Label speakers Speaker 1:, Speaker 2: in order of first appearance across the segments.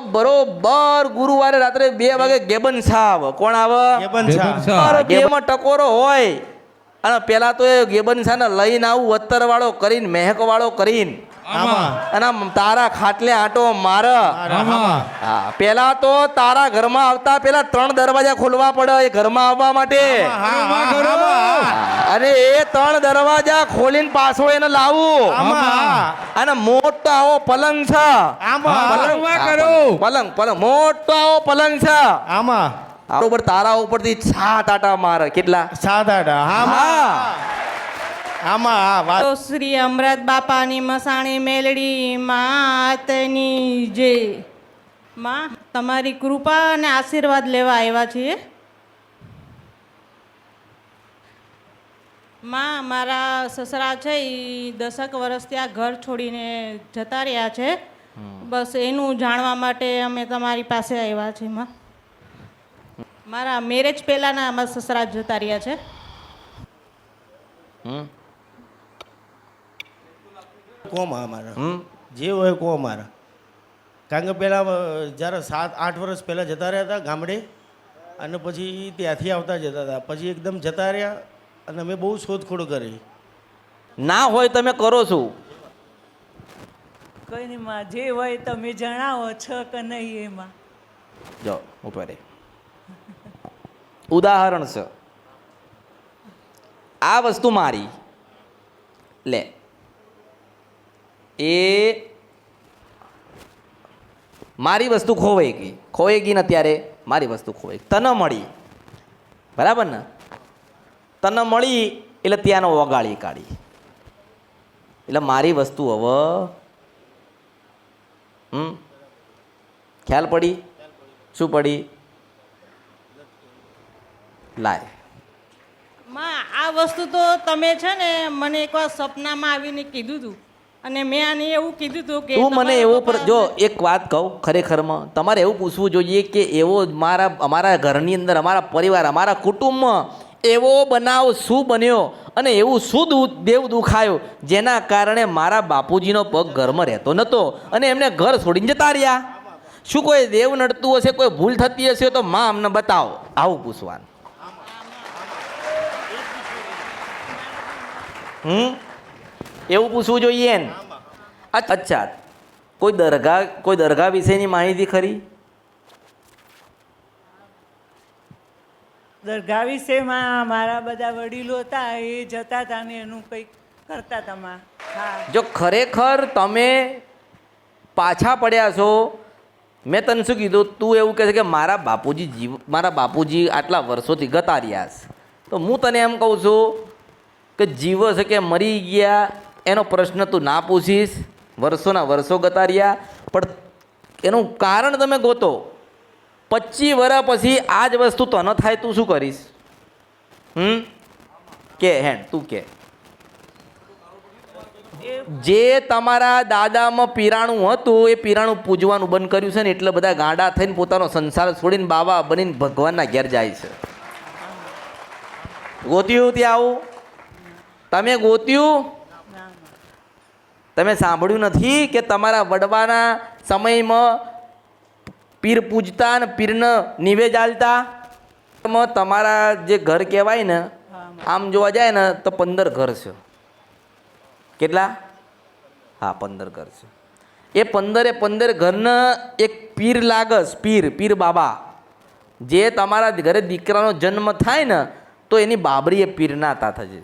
Speaker 1: બરોબર ગુરુવારે રાત્રે બે વાગે ગેબન સાવ કોણ આવે. બેમાં ટકોરો હોય. અને પેલા તો એ ગેબન શાહને લઈને આવું અત્તર વાળો કરીને મહેક વાળો કરીને. અને તારા ખાટલે આટો માર. હા પેલા તો તારા ઘરમાં આવતા પેલા ત્રણ દરવાજા ખોલવા પડે એ ઘરમાં આવવા માટે. અને એ ત્રણ દરવાજા ખોલીને પાછો એને લાવું. અને મોટો આવો પલંગ છે.
Speaker 2: પલંગ.
Speaker 1: પલંગ મોટો આવો પલંગ છે.
Speaker 3: આમાં.
Speaker 1: બરોબર તારા ઉપરથી સાત આટા મારે. કેટલા?
Speaker 3: સાત આટા.
Speaker 1: હા.
Speaker 3: આમાં વાત
Speaker 4: તો શ્રી અમૃત બાપાની મસાણી મેલડી માતની જે માં તમારી કૃપા અને આશીર્વાદ લેવા આવ્યા છીએ. માં મારા સસરા છે એ દસક વર્ષથી આ ઘર છોડીને જતા રહ્યા છે. બસ એનું જાણવા માટે અમે તમારી પાસે આવ્યા છીએ માં. મારા મેરેજ પહેલાંના અમારા સસરા જતા રહ્યા છે.
Speaker 1: હમ.
Speaker 3: કોમ અમારા જે હોય કો અમારા કારણ કે પહેલાં જ્યારે સાત આઠ વર્ષ પહેલાં જતા રહ્યા હતા ગામડે અને પછી ત્યાંથી આવતા જતા હતા. પછી એકદમ જતા રહ્યા અને અમે બહુ શોધખોળ કરી.
Speaker 1: ના હોય તમે કરો શું
Speaker 5: કઈ નહીં માં જે હોય તમે જણાવો છો કે નહીં એમાં.
Speaker 1: જો ઉપર ઉદાહરણ છે. આ વસ્તુ મારી. લે. એ મારી વસ્તુ ખોવાઈ ગઈ. ખોવાઈ ગઈ ને ત્યારે મારી વસ્તુ ખોવાઈ. તને મળી. બરાબર ને? તને મળી એટલે ત્યાંનો વગાડી કાઢી. એટલે મારી વસ્તુ હવે, હમ? ખ્યાલ પડી? શું પડી? લાય.
Speaker 4: માં, આ વસ્તુ તો તમે છે ને મને એકવાર સપનામાં આવીને કીધું હતું અને મેં આને એવું કીધું હતું કે
Speaker 1: તું મને એવો પર જો એક વાત કહું ખરેખરમાં તમારે એવું પૂછવું જોઈએ કે એવો મારા અમારા ઘરની અંદર અમારા પરિવાર અમારા કુટુંબમાં એવો બનાવ શું બન્યો અને એવું શું દેવ દુખાયો જેના કારણે મારા બાપુજીનો પગ ઘરમાં રહેતો નહોતો અને એમને ઘર છોડીને જતા રહ્યા. શું કોઈ દેવ નડતું હશે કોઈ ભૂલ થતી હશે તો માં અમને બતાવો. આવું પૂછવાનું. હમ? એવું પૂછવું જોઈએ ને? અચ્છા કોઈ દરગાહ કોઈ દરગાહ વિશેની માહિતી ખરી?
Speaker 5: દરગાહ વિશેમાં મારા બધા વડીલો હતા એ જતા હતા ને એનું કંઈક કરતા હતા
Speaker 1: જો ખરેખર તમે પાછા પડ્યા છો મેં તને શું કીધું? તું એવું કહે છે કે મારા બાપુજી જીવ મારા બાપુજી આટલા વર્ષોથી ગતા રહ્યા છે. તો હું તને એમ કહું છું કે જીવ છે કે મરી ગયા એનો પ્રશ્ન તું ના પૂછીશ. વર્ષોના વર્ષો ગતાર્યા. પણ એનું કારણ તમે ગોતો. પચીસ વર્ષ પછી આ જ વસ્તુ તને થાય તું શું કરીશ? હમ? કે હેણ તું કે. જે તમારા દાદામાં પીરાણું હતું, એ પીરાણું પૂજવાનું બંધ કર્યું છે ને, એટલે બધા ગાંડા થઈને પોતાનો સંસાર છોડીને બાબા બનીને ભગવાનના ઘેર જાય છે. ગોત્યું ત્યાં આવું? તમે ગોત્યું. તમે સાંભળ્યું નથી કે તમારા વડવાના સમયમાં પીર પૂજતા અને પીરને નિવેદ આલતા? તમારા જે ઘર કહેવાય ને, આમ જોવા જાય ને, તો પંદર ઘર છે. કેટલા? હા, પંદર ઘર છે. એ પંદરે પંદર ઘરના એક પીર લાગસ, પીર પીર બાબા. જે તમારા ઘરે દીકરાનો જન્મ થાય ને, તો એની બાબરી એ પીરના તા થશે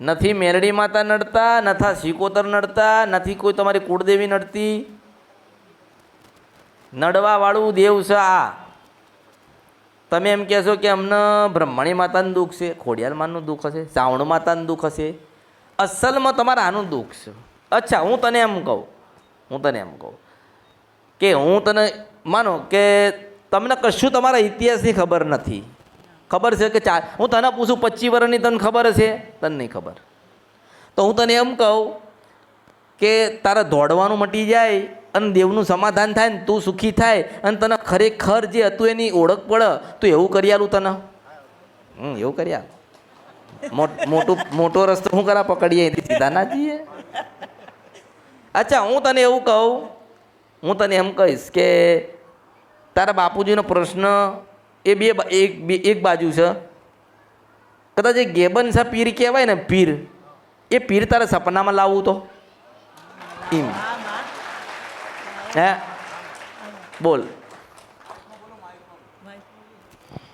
Speaker 1: નથી મેલડી માતા નડતા, નથા શિકોતર નડતા, નથી કોઈ તમારી કુળદેવી નડતી. નડવાવાળું દેવ છે આ. તમે એમ કહેશો કે અમને બ્રહ્મણી માતાનું દુઃખ છે, ખોડિયાર માનું દુઃખ હશે, શ્રાવણ માતાનું દુઃખ હશે. અસલમાં તમારે આનું દુઃખ છે. અચ્છા, હું તને એમ કહું, હું તને એમ કહું કે હું તને, માનો કે તમને કશું તમારા ઇતિહાસની ખબર નથી. ખબર છે કે ચાર હું તને પૂછું, પચીસ વર્ષની તને ખબર છે તને નહીં ખબર. તો હું તને એમ કહું કે તારે દોડવાનું મટી જાય અને દેવનું સમાધાન થાય ને તું સુખી થાય અને તને ખરેખર જે હતું એની ઓળખ પડે, તું એવું કરી આલું તને. હમ, એવું કરી આલ. મોટું મોટો રસ્તો શું કરા પકડીએ અહીંથી સીધા અચ્છા, હું તને એવું કહું, હું તને એમ કહીશ કે તારા બાપુજીનો પ્રશ્ન એ બે એક બે એક બાજુ છે. કદાચ એ ગેબન સા પીર કહેવાય ને પીર. એ પીર તારે સપનામાં લાવવું તો? એમ. હે? બોલ.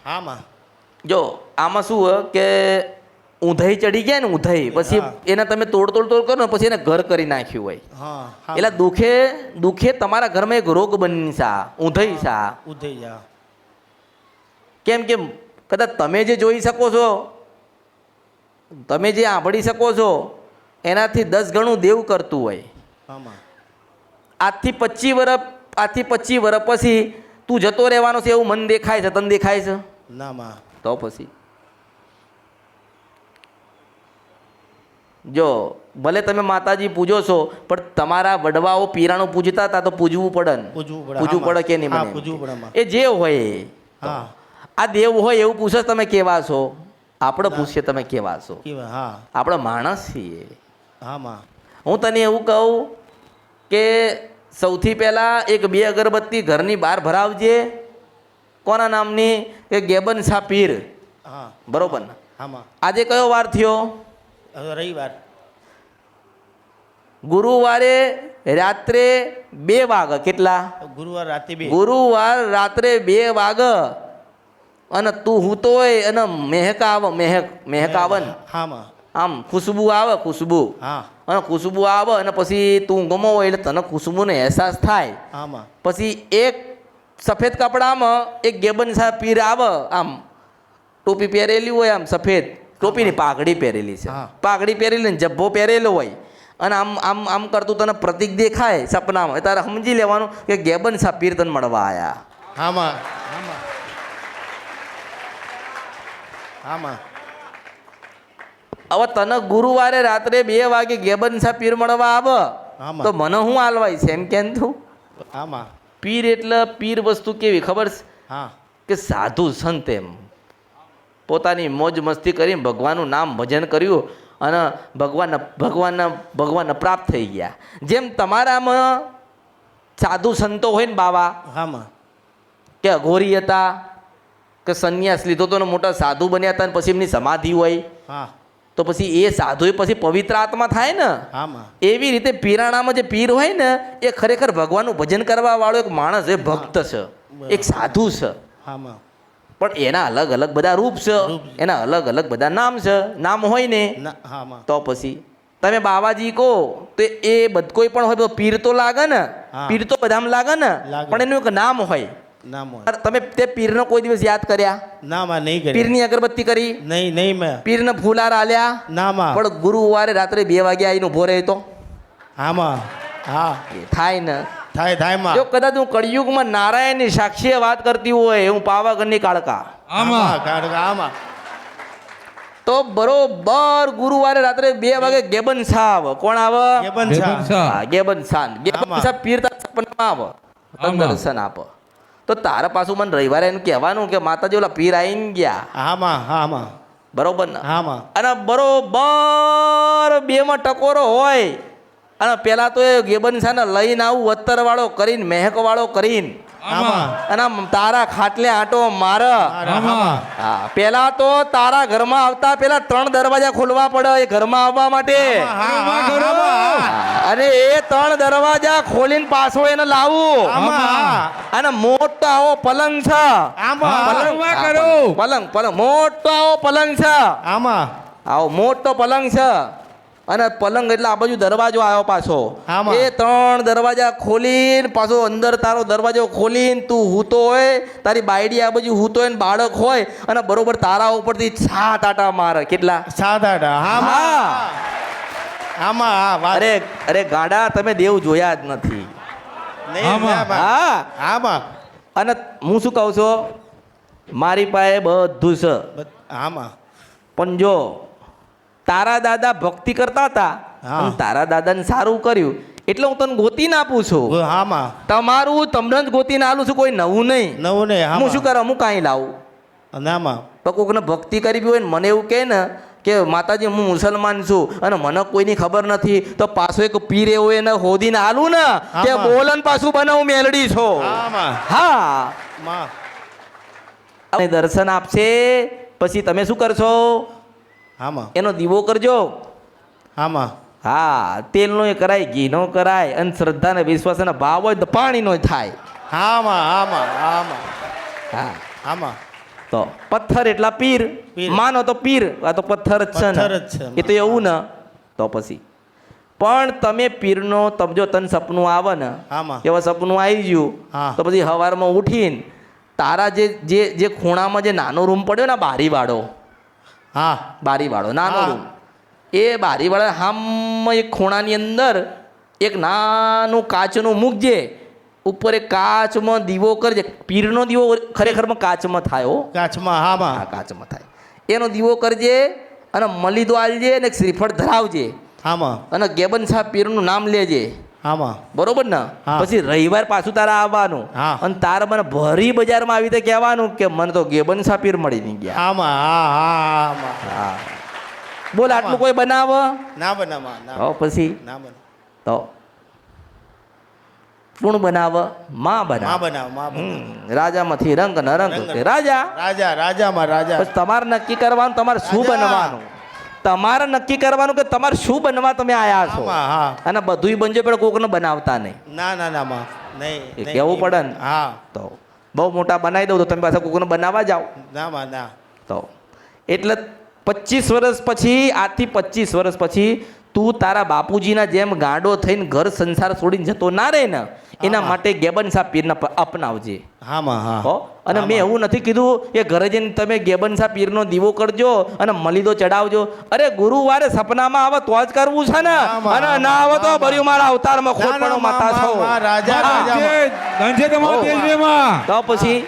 Speaker 3: આમાં
Speaker 1: જો આમાં શું હોય કે ઊંધાઈ ચડી ગયા ને ઊંધાઈ પછી એને તમે તોડ તોડ તોડ કરો ને પછી એને ઘર કરી નાખ્યું હોય. એટલે દુખે દુખે તમારા ઘરમાં એક રોગ બની સા ઊંધાઈ સા
Speaker 3: ઉધઈ જા.
Speaker 1: કેમ કે કદાચ તમે જે જોઈ શકો છો તમે જે આંભળી શકો છો એનાથી દસ ગણું દેવ કરતું હોય. આજથી પચીસ વર્ષ આજથી પચીસ વર્ષ પછી તું જતો રહેવાનો છે એવું મન દેખાય છે તને દેખાય છે?
Speaker 3: ના માં.
Speaker 1: તો પછી. જો ભલે તમે માતાજી પૂજો છો પણ તમારા વડવાઓ પીરાણું પૂજતા હતા તો પૂજવું પડે
Speaker 3: પૂજવું પડે.
Speaker 1: કે નહીં
Speaker 3: પૂજવું પડે,
Speaker 1: એ જે હોય
Speaker 3: હા.
Speaker 1: આ દેવ હોય એવું પૂછે તમે કેવા છો? આપણે પૂછીએ તમે કેવા છો?
Speaker 3: હા.
Speaker 1: આપણે માણસ છીએ
Speaker 3: હા
Speaker 1: હું તને એવું કહું કે સૌથી પહેલાં એક બે અગરબત્તી ઘરની બહાર ભરાવજે. કોના નામની? કે ગેબન શાહ પીર
Speaker 3: હા
Speaker 1: બરોબર આજે કયો વાર થયો?
Speaker 3: રવિવાર.
Speaker 1: ગુરુવારે રાત્રે બે વાગ કેટલા?
Speaker 3: ગુરુવાર રાત્રે બે.
Speaker 1: ગુરુવાર રાત્રે બે વાગ અને તું હૂતોય અને મહેક આવે મહેક મહેક આવે ને આમ ખુશ્બુ આવે ખુશ્બુ.
Speaker 3: હા.
Speaker 1: અને ખુશ્બુ આવે અને પછી તું ગમો હોય એટલે તને ખુશ્બુનો અહેસાસ થાય.
Speaker 3: હા
Speaker 1: પછી એક સફેદ કપડામાં એક ગેબન સાહેબ પીર આવે આમ ટોપી પહેરેલી હોય આમ સફેદ. ટોપીની પાઘડી પહેરેલી છે.
Speaker 3: હા.
Speaker 1: પાઘડી પહેરેલી ને જભ્ભો પહેરેલો હોય. અને આમ આમ આમ કરતું તને પ્રતિક દેખાય સપનામાં. તારે સમજી લેવાનું કે ગેબન સાહેબ પીર તને મળવા આવ્યા
Speaker 3: હા માં હા માં હા માં
Speaker 1: હવે તને ગુરુવારે રાત્રે બે વાગે ગેબન સાહેબ પીર મળવા આવે. તો મને હું હાલવાય છે? એમ કેમ તું
Speaker 3: આમાં.
Speaker 1: પીર એટલે પીર વસ્તુ કેવી ખબર છે? કે સાધુ સંત એમ. પોતાની મોજ મસ્તી કરીને ભગવાનનું નામ ભજન કર્યું અને ભગવાન ભગવાનના ભગવાન પ્રાપ્ત થઈ ગયા. જેમ તમારામાં સાધુ સંતો હોય ને બાવા
Speaker 3: હામાં
Speaker 1: કે અઘોરી હતા કે સંન્યાસ લીધો તો મોટા સાધુ બન્યા હતા પછી એમની સમાધિ હોય. તો પછી એ સાધુ પછી પવિત્ર આત્મા થાય ને. એવી રીતે પીરાણામાં જે પીર હોય ને એ ખરેખર ભગવાનનું ભજન કરવા વાળો એક માણસ એ ભક્ત છે. એક સાધુ છે. પણ એના અલગ અલગ બધા રૂપ છે. એના અલગ અલગ બધા નામ છે. નામ હોય ને તો પછી તમે બાવાજી કહો તો એ બધ કોઈ પણ હોય તો પીર તો લાગે ને. પીર તો બધામાં લાગે ને. પણ એનું એક નામ હોય.
Speaker 3: ના માં
Speaker 1: અરે તમે તે પીરનો કોઈ દિવસ યાદ કર્યા?
Speaker 3: ના માં નહીં કરી
Speaker 1: પીરની અગરબત્તી કરી?
Speaker 3: નહીં નહીં મેં.
Speaker 1: પીરને ફૂલાર આલ્યા?
Speaker 3: ના માં.
Speaker 1: પણ ગુરુવારે રાત્રે બે વાગે આવીને ઊભો રહે તો?
Speaker 3: હા માં હા.
Speaker 1: થાય ને.
Speaker 3: થાય થાયમાં.
Speaker 1: જો કદાચ હું કળિયુગમાં નારાયણની સાક્ષીએ વાત કરતી હોય હું પાવાગઢની કાળકા.
Speaker 2: આમાં
Speaker 3: કાળકા આમાં
Speaker 1: તો બરોબર ગુરુવારે રાત્રે બે વાગે ગેબન સાહ કોણ આવે?
Speaker 3: ગેબન.
Speaker 1: હા, ગેબન સાન ગેબન. સાહેબ પીર તારા સપનામાં આવે. દર્શન આપે. તો તારા પાછું મને રવિવારે એમ કહેવાનું કે માતાજી ઓલા પીર આવીને ગયા.
Speaker 3: હામાં હામાં.
Speaker 1: બરોબર ને?
Speaker 3: હામાં.
Speaker 1: અને બરોબર બેમાં ટકોરો હોય. અને પેલા તો એ ગેબન સાને લઈને આવું અત્તરવાળો કરીને મહેક વાળો કરીને. અને તારા ખાટલે આટો માર. પેલા તો તારા ઘરમાં આવતા પેલા ત્રણ દરવાજા ખોલવા પડે એ ઘરમાં આવવા માટે. અને એ ત્રણ દરવાજા ખોલીને પાછો એને લાવું. અને મોટો આવો પલંગ છે.
Speaker 2: પલંગ.
Speaker 1: પલંગ પલંગ. મોટો આવો પલંગ છે.
Speaker 3: આમાં.
Speaker 1: આવો મોટો પલંગ છે. અને પલંગ એટલે આ બાજુ દરવાજો આવ્યો પાછો. એ ત્રણ દરવાજા ખોલીને પાછો અંદર તારો દરવાજો ખોલીને તું હૂતો હોય તારી બાયડી આ બાજુ હૂતો હોય ને બાળક હોય અને બરોબર તારા ઉપરથી સાત આટા મારે. કેટલા?
Speaker 3: સાત આટા. હા.
Speaker 1: હા
Speaker 3: આમાં
Speaker 1: અરે અરે ગાડા તમે દેવ જોયા જ નથી. હા.
Speaker 3: આમાં?
Speaker 1: અને હું શું કહું છું? મારી પાસે બધું છે.
Speaker 3: આમાં?
Speaker 1: પણ જો તારા દાદા ભક્તિ કરતા હતા. તારા દાદાને સારું કર્યું. એટલે હું તને ગોતીને આપું છું.
Speaker 3: હામાં
Speaker 1: તમારું તમને જ ગોતીને આલું છું કોઈ નવું નહીં.
Speaker 3: નવું નહીં
Speaker 1: હું શું કરું? હું કાંઈ લાવું?
Speaker 3: નામાં
Speaker 1: તો કોકને ભક્તિ કરવી હોય ને મને એવું કહે ને કે માતાજી હું મુસલમાન છું. અને મને કોઈની ખબર નથી તો પાછો એક પીર એવો એને હોદીને આલું ને કે બોલન પાછું બનાવું મેલડી છો.
Speaker 3: હા
Speaker 1: દર્શન આપશે. પછી તમે શું કરશો?
Speaker 3: હા
Speaker 1: એનો દીવો કરજો.
Speaker 3: આમાં
Speaker 1: હા તેલનો એ કરાય ઘીનો કરાય અને શ્રદ્ધાને વિશ્વાસ અને ભાવ હોય તો પાણીનો થાય.
Speaker 3: હા માં હામાં. હા. માં
Speaker 1: હા
Speaker 3: હા માં
Speaker 1: તો પથ્થર એટલા પીર. માનો તો પીર આ તો પથ્થર જ છે. એ તો એવું ને. તો પછી. પણ તમે પીરનો તમ જો તને સપનું આવે ને એવા સપનું આવી ગયું. તો પછી સવારમાં ઉઠીને તારા જે જે જે ખૂણામાં જે નાનો રૂમ પડ્યો ને બારીવાળો
Speaker 3: હા
Speaker 1: બારીવાળો નાનો રૂમ. એ બારીવાળા હામ એક ખૂણાની અંદર એક નાનું કાચનું મૂકજે ઉપર એક કાચમાં દીવો કરજે પીરનો દીવો ખરેખરમાં કાચમાં થાય
Speaker 3: કાચમાં હા
Speaker 1: હા કાચમાં થાય. એનો દીવો કરજે અને મલીદો આલજે અને શ્રીફળ ધરાવજે.
Speaker 3: હામાં
Speaker 1: અને ગેબન સાહેબ પીરનું નામ લેજે.
Speaker 3: હા માં
Speaker 1: બરોબર ને. પછી રવિવાર પાછું તારે આવવાનું. અને તારે મને ભરી બજારમાં આવી રીતે કહેવાનું કે મને તો ગેબન સાપીર મળી નહીં ગયા.
Speaker 3: આમાં હા હા હા
Speaker 1: બોલ આટલું કોઈ બનાવ?
Speaker 3: ના બના માં ના
Speaker 1: તો પછી?
Speaker 3: ના બન
Speaker 1: તો? કોણ બનાવ? માં બનાવ. બનાવમાં રાજામાંથી રંગ ન રંગ. રાજા?
Speaker 3: રાજા રાજામાં રાજા.
Speaker 1: તમારે નક્કી કરવાનું તમારે શું બનવાનું? તમારે નક્કી કરવાનું કે તમારે શું બનવા તમે આયા છો? અને બધુંય બનજો પણ કોકને બનાવતા નહીં.
Speaker 3: ના ના ના નહીં કેવું
Speaker 1: પડે ને.
Speaker 3: હા.
Speaker 1: તો બહુ મોટા બનાવી દઉં તો તમે પાછા કોકને બનાવવા જાઓ.
Speaker 3: ના માં ના.
Speaker 1: તો એટલે પચીસ વર્ષ પછી આજથી પચીસ વર્ષ પછી તું તારા બાપુજીના જેમ ગાંડો થઈને ઘર સંસાર છોડીને જતો ના રહે ને એના માટે ગેબન સાહ પીરને અપનાવજે
Speaker 3: હા માં હા
Speaker 1: અને મેં એવું નથી કીધું કે ઘરે જઈને તમે ગેબન શાહ પીરનો દીવો કરજો અને મલીદો ચડાવજો અરે ગુરુવારે સપનામાં આવે તો જ કરવું છે ને અને ના આવે તો ભર્યું મારા અવતારમાં ખોટપણો માતા છો તો પછી